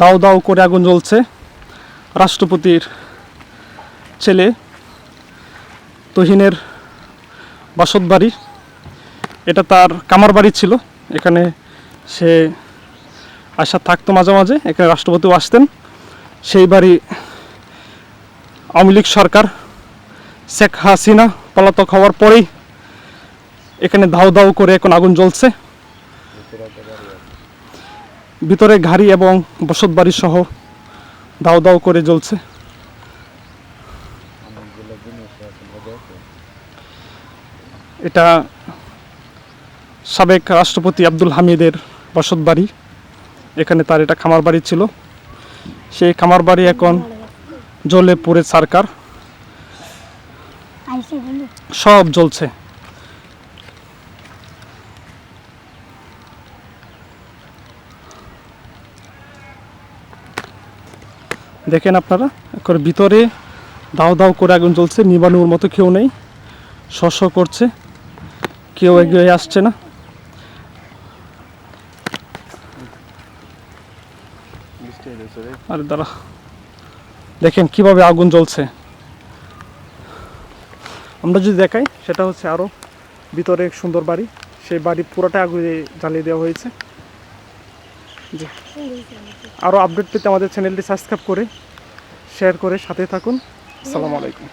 দাও দাও করে আগুন জ্বলছে। রাষ্ট্রপতির ছেলে, তহিনের বাসত বাড়ি এটা তার কামার বাড়ি ছিল। এখানে সে আসা থাকতো মাঝে মাঝে, এখানে রাষ্ট্রপতিও আসতেন। সেই বাড়ি আওয়ামী লীগ সরকার, শেখ হাসিনা পলাতক হওয়ার পরেই এখানে ধাউ ধাউ করে এখন আগুন জ্বলছে। ভিতরে গাড়ি এবং বসত বাড়ি সহ দাও দাও করে জ্বলছে। এটা সাবেক রাষ্ট্রপতি আব্দুল হামিদের বসত বাড়ি। এখানে তার এটা খামার বাড়ি ছিল। সেই খামার বাড়ি এখন জ্বলে পুড়ে সরকার। সব জ্বলছে। দেখেন আপনারা এখন ভিতরে দাও দাও করে আগুন জ্বলছে, নিবানোর মতো কেউ নেই শস করছে, কেউ এগিয়ে আসছে না। আরে দাঁড়া, দেখেন কীভাবে আগুন জ্বলছে। আমরা যদি দেখাই, সেটা হচ্ছে আরও ভিতরে সুন্দর বাড়ি, সেই বাড়ি পুরোটা আগুনে জ্বালিয়ে দেওয়া হয়েছে। জি। আরও আপডেট পেতে আমাদের চ্যানেলটি সাবস্ক্রাইব করে শেয়ার করে সাথে থাকুন। আসসালামু আলাইকুম।